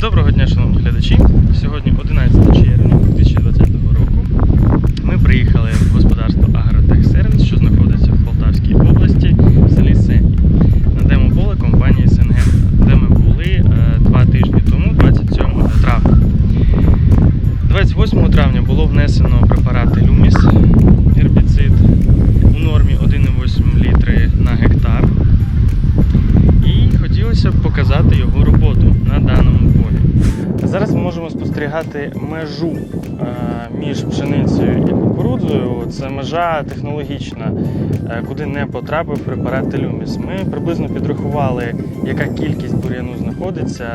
Доброго дня, шановні глядачі. Сьогодні 11 червня показати його роботу на даному полі. Зараз ми можемо спостерігати межу е, між пшеницею і кукурудзою. Це межа технологічна, е, куди не потрапив препарат Телюміс. Ми приблизно підрахували, яка кількість бур'яну знаходиться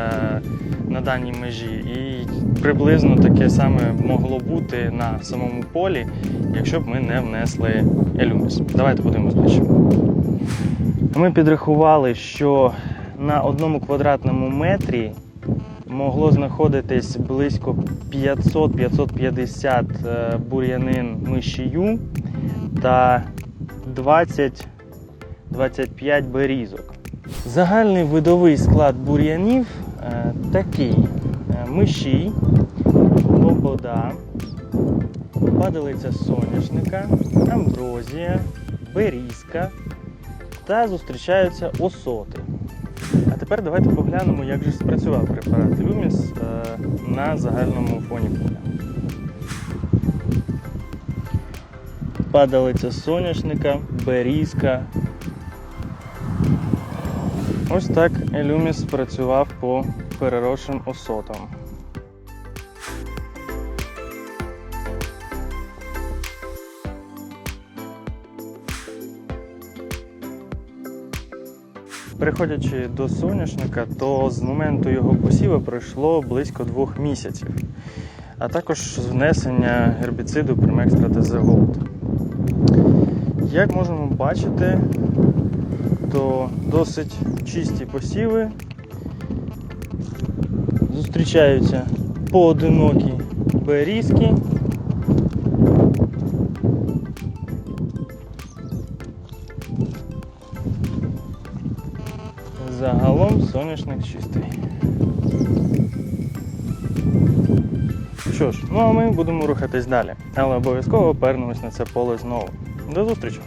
на даній межі, і приблизно таке саме могло бути на самому полі, якщо б ми не внесли Елюміс. Давайте подивимось ближче. Ми підрахували, що на одному квадратному метрі могло знаходитись близько 500-550 е, бур'янин мишію та 20-25 берізок. Загальний видовий склад бур'янів е, такий: Е, мишій, лобода, падалиця соняшника, амброзія, берізка та зустрічаються осоти. Тепер давайте поглянемо, як же спрацював препарат Люміс е, на загальному фоні поля. Падалиця соняшника, берізка. Ось так Елюміс спрацював по переросшим осотам. Переходячи до соняшника, то з моменту його посіву пройшло близько двох місяців, а також з внесення гербіциду TZ Gold. Як можемо бачити, то досить чисті посіви зустрічаються поодинокі берізки. Загалом соняшник чистий. Що ж, ну а ми будемо рухатись далі, але обов'язково повернемось на це поле знову. До зустрічі!